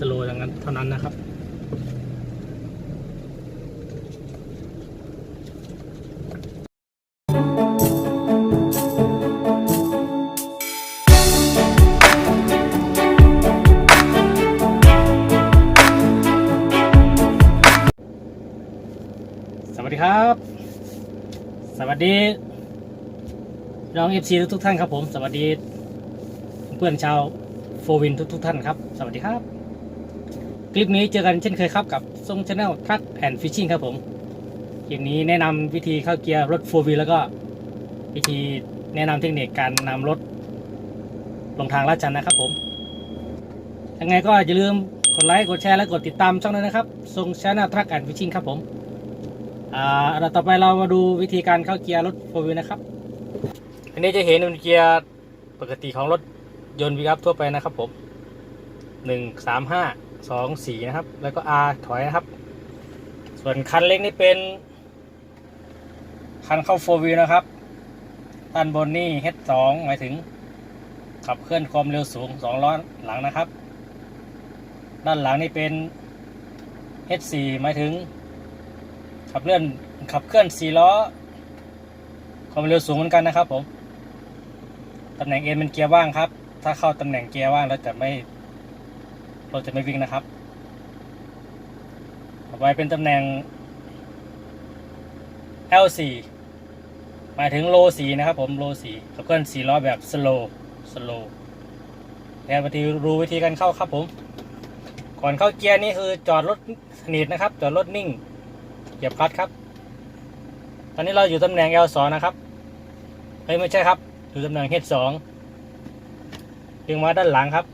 สโลอย่างนั้นเท่านั้นนะครับ สวัสดีครับ สวัสดีน้องเอฟซีทุกท่านครับผม สวัสดี เพื่อนชาวโฟวินทุกๆท่านครับ สวัสดีครับ ลิปนี้เจอกันเช่นเคยครับกับทรงชาแนลทักแอนฟิชชิ่งครับผมคลิปนี้แนะนำวิธีเข้าเกียร์รถโฟวินแล้วก็วิธีแนะนำเทคนิคการนำรถลงทางลาดชันนะครับผมยังไงก็อย่าลืมกดไลค์กดแชร์และกดติดตามช่องด้วยนะครับทรงชาแนลทักแอนฟิชชิ่งครับผมอ่าเราต่อไปเรามาดูวิธีการเข้าเกียร์รถโฟวินนะครับอันนี้จะเห็นเป็นเกียร์ปกติของรถยนต์วิกับทั่วไปนะครับผมหนึ่งสามห้า สองสี่นะครับ แล้วก็ R ถอยนะครับ ส่วนคันเล็กนี่เป็น คันเข้าโฟวิวนะครับด้านบนนี่ H2 หมายถึง ขับเคลื่อนความเร็วสูงสองล้อหลังนะครับ ด้านหลังนี่เป็น H4 หมายถึง ขับเคลื่อนขับเคลื่อนสี่ล้อ ความเร็วสูงเหมือนกันนะครับผมตำแหน่ง N เป็นเกียร์ว่างครับ ถ้าเข้าตำแหน่งเกียร์ว่างแล้วจะไม่ เรถจะไม่วิ่งนะครับต่อไปเป็นตำแหน่ง L4 หมายถึงโลสีนะครับผมโลสีขับเคลื่อนสี่ล้อแบบ slow slow แล้ววิธีรู้วิธีการเข้าครับผม ก่อนเข้าเกียร์นี่คือจอดรถสนิทนะครับ จอดรถนิ่งเหยียบคลัตช์ครับ ตอนนี้เราอยู่ตำแหน่ง L2 นะครับเฮ้ยไม่ใช่ครับ อยู่ตำแหน่ง H2 ดึงมาด้านหลังครับ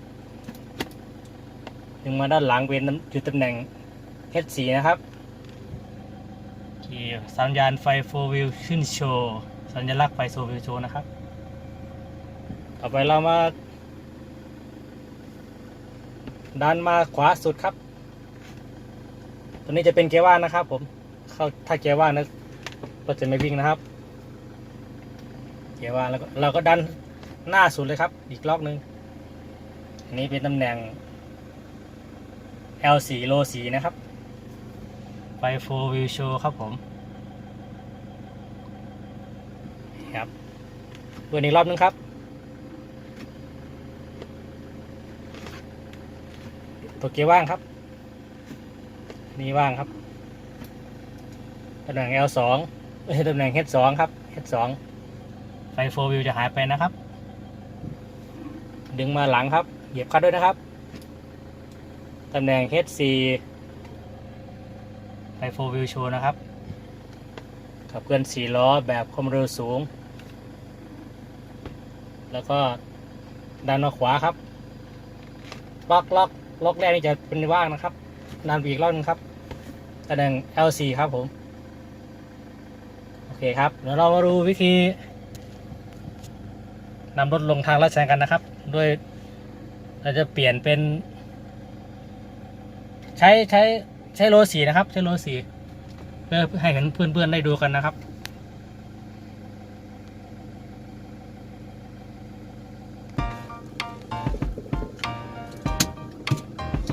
ดึงมาด้านหลังเป็นอยู่ตำแหน่ง H4 นะครับสัญญาณไฟ4 wheel ขึ้นโชว์สัญลักษณ์ไฟโซวิวโชว์นะครับ ต่อไปเรามาดันมาขวาสุดครับตัวนี้จะเป็นเกียร์ว่างนะครับ ผมเข้าถ้าเกียร์ว่างนะรถจะไม่วิ่งนะครับ เกียร์ว่างแล้วเราก็ดันหน้าสุดเลยครับ อีกล็อกหนึ่งอันนี้เป็นตำแหน่ง L4 โล4นะครับไฟ4 wheel show ครับผมครับเปิดอีกรอบนึงครับตัวเกียร์ว่างครับ นี่ว่างครับตำแหน่ง L2 ไม่ใช่ตำแหน่ง H2 ครับ H2 ไฟ4 wheel จะหายไปนะครับ ดึงมาหลังครับ เหยียบคัดด้วยนะครับ ตำแหน่ง H4 ไฟ4 wheel show นะครับ ขับเคลื่อน 4 ล้อแบบความเร็วสูง แล้วก็ดันมาขวาครับ ล็อกล็อกล็อกแรกนี่จะเป็นว่างนะครับดันอีกรอบนึงครับตำแหน่ง L4 ครับผม โอเคครับ เดี๋ยวเรามาดูวิธีนำรถลงทางลาดชันกันนะครับโดยเราจะเปลี่ยนเป็น ช้ใช้ใช้โลสีนะครับ ใช้โลสีเพื่อให้เห็นเพื่อนๆได้ดูกันนะครับ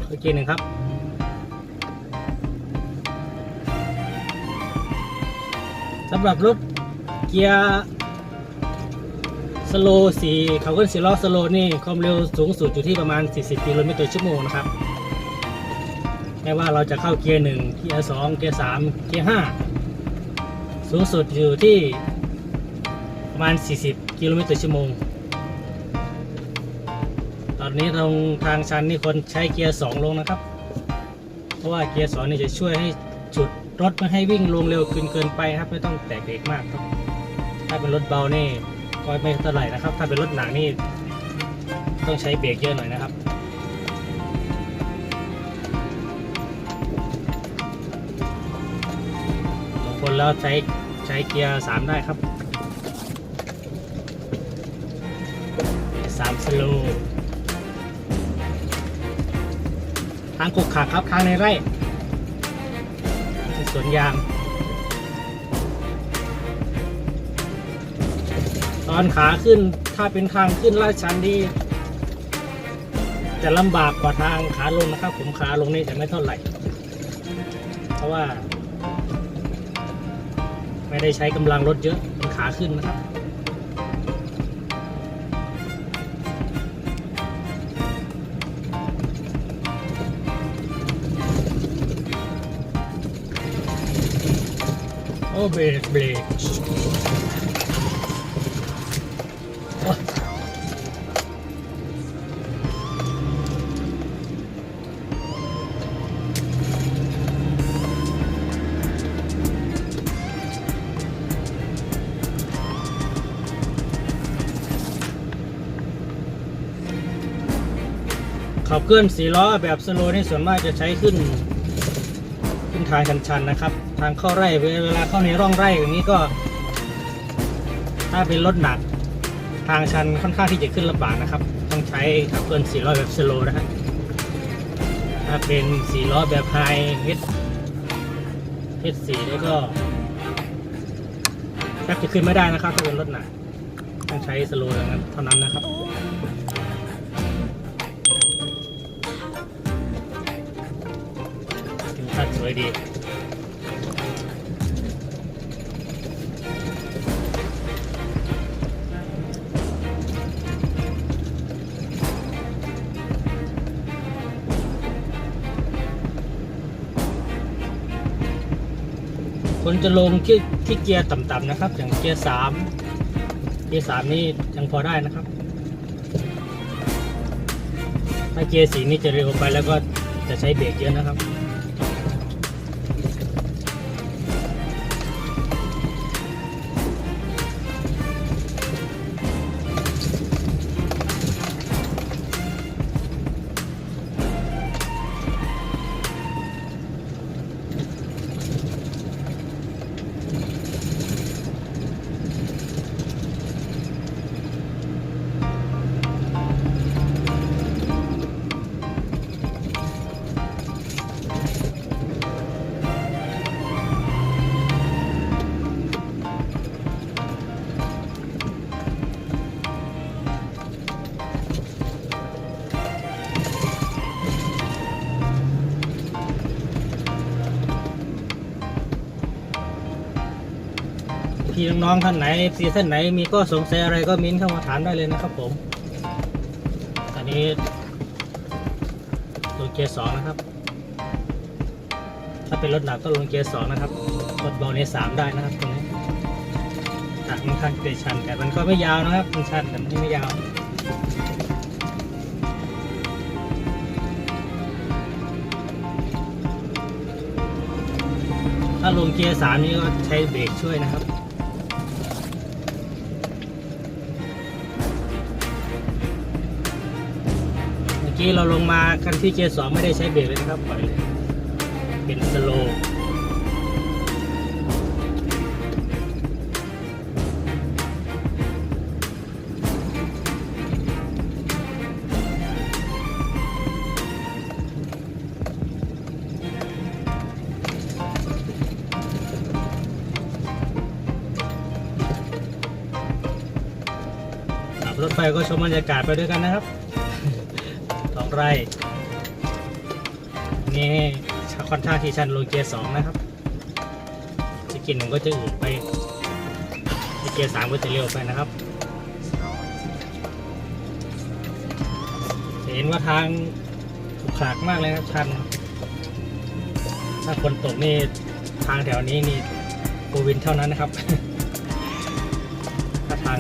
อีกทีหนึ่งครับสำหรับรถเกียร์สโลสีเขาขึ้นสีล้อสโลนี่ความเร็วสูงสุดอยู่ที่ประมาณ 40 กิโลเมตรต่อชั่วโมงนะครับ ไม่ว่าเราจะเข้าเกียร์หนึ่งเกียร์สองเกียร์สามเกียร์ห้าสูงสุดอยู่ที่ประมาณ 40 กิโลเมตรต่อชั่วโมง ตอนนี้ตรงทางชันนี่คนใช้เกียร์สองลงนะครับ เพราะว่าเกียร์สองนี่จะช่วยให้ฉุดรถไม่ให้วิ่งลงเร็วเกินเกินไปครับ ไม่ต้องแตกเบรกมากครับ ถ้าเป็นรถเบานี่ก็ไม่เท่าไหร่นะครับ ถ้าเป็นรถหนักนี่ต้องใช้เบรกเยอะหน่อยนะครับ แล้วใช้ใช้เกียร์สามได้ครับสามสโลทางขุกขักครับทางในไร่สวนยาง ตอนขาขึ้นถ้าเป็นทางขึ้นลาดชันดีจะลำบากกว่าทางขาลงนะครับ ผมขาลงนี่จะไม่เท่าไหร่ เพราะว่า ไม่ได้ใช้กำลังรถเยอะเป็นขาขึ้นนะครับโอ้เบรกเบรก ขับเคลื่อนสีล้อแบบสโลว์นี่ส่วนมากจะใช้ขึ้น ขึ้นทางชันๆนะครับ ทางเข้าไร่เวลาเข้าในร่องไร่อย่างนี้ก็ ถ้าเป็นรถหนัก ทางชันค่อนข้างที่จะขึ้นลำบากนะครับ ต้องใช้ขับเคลื่อนสีล้อแบบสโลว์นะครับถ้าเป็นสีล้อแบบไฮเฮดเฮดสีแล้วก็แทบจะขึ้นไม่ได้นะครับถ้าเป็นรถหนักต้องใช้สโลว์อย่างนั้นเท่านั้นนะครับ วยดีคนจะลงที่ที่เกียร์ต่ำๆนะครับ อย่างเกียร์สามเกียร์สามนี่ยังพอได้นะครับ ถ้าเกียร์สีนี่จะเร็วไปแล้วก็จะใช้เบรกเยอะนะครับ พี่น้องๆท่านไหนซีท่านไหนมีก็สงสัยอะไรก็มิ้นเข้ามาถามได้เลยนะครับผม ตอนนี้ลงเกียร์สองนะครับ ถ้าเป็นรถหนักก็ลงเกียร์สองนะครับรถเบาในสามได้นะครับตรงนี้ทางค่อนข้างเกยชันแต่มันก็ไม่ยาวนะครับมันชันแต่มันไม่ยาวถ้าลงเกียร์สามนี่ก็ใช้เบรกช่วยนะครับ กี้เราลงมาคันที่เกียร์สองไม่ได้ใช้เบรกเลยนะครับปล่อยเลยเป็นสโลว์ขับรถไปก็ชมบรรยากาศไปด้วยกันนะครับ ไร นี่คอนข้าที่ชันโลเกียร์สองนะครับสกินมันก็จะอืดไปเกียร์สามก็จะเร็วไปนะครับ เห็นว่าทางขรุขระมากเลยครับชัน ถ้าคนตกนี่ทางแถวนี้นี่โกวินเท่านั้นนะครับ ถ้าทาง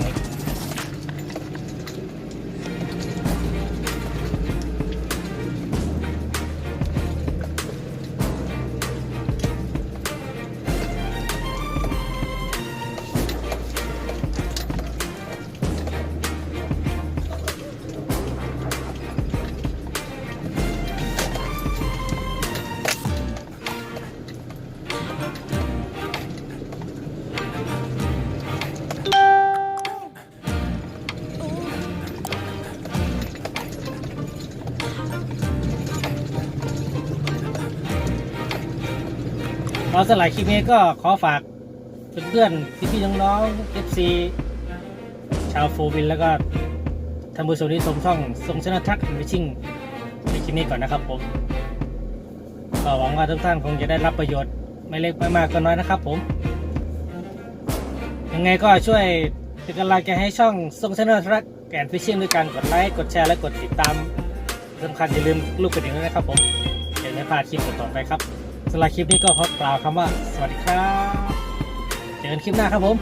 เราสลายคลิปนี้ก็ขอฝากเพื่อนๆพี่ๆน้องๆ FC ชาวโฟวินแล้วก็ท่านผู้ชมที่ชมช่องทรงชนะทักวิชิ่งในคลิปนี้ก่อนนะครับผมก็หวังว่าทุกท่านคงจะได้รับประโยชน์ไม่เล็กไม่มากก็น้อยนะครับผม ยังไงก็ช่วยเป็นกำลังใจให้ช่องทรงชนลรักแอนฟิชชิ่งด้วยการกดไลค์กดแชร์และกดติดตามสำคัญอย่าลืมลูกกระดิ่งด้วยนะครับผมเดี๋ยวไม่พลาดคลิปต่อไปครับ สำหรับคลิปนี้ก็ขอกล่าวคำว่า สวัสดีครับ เจอกันคลิปหน้าครับผม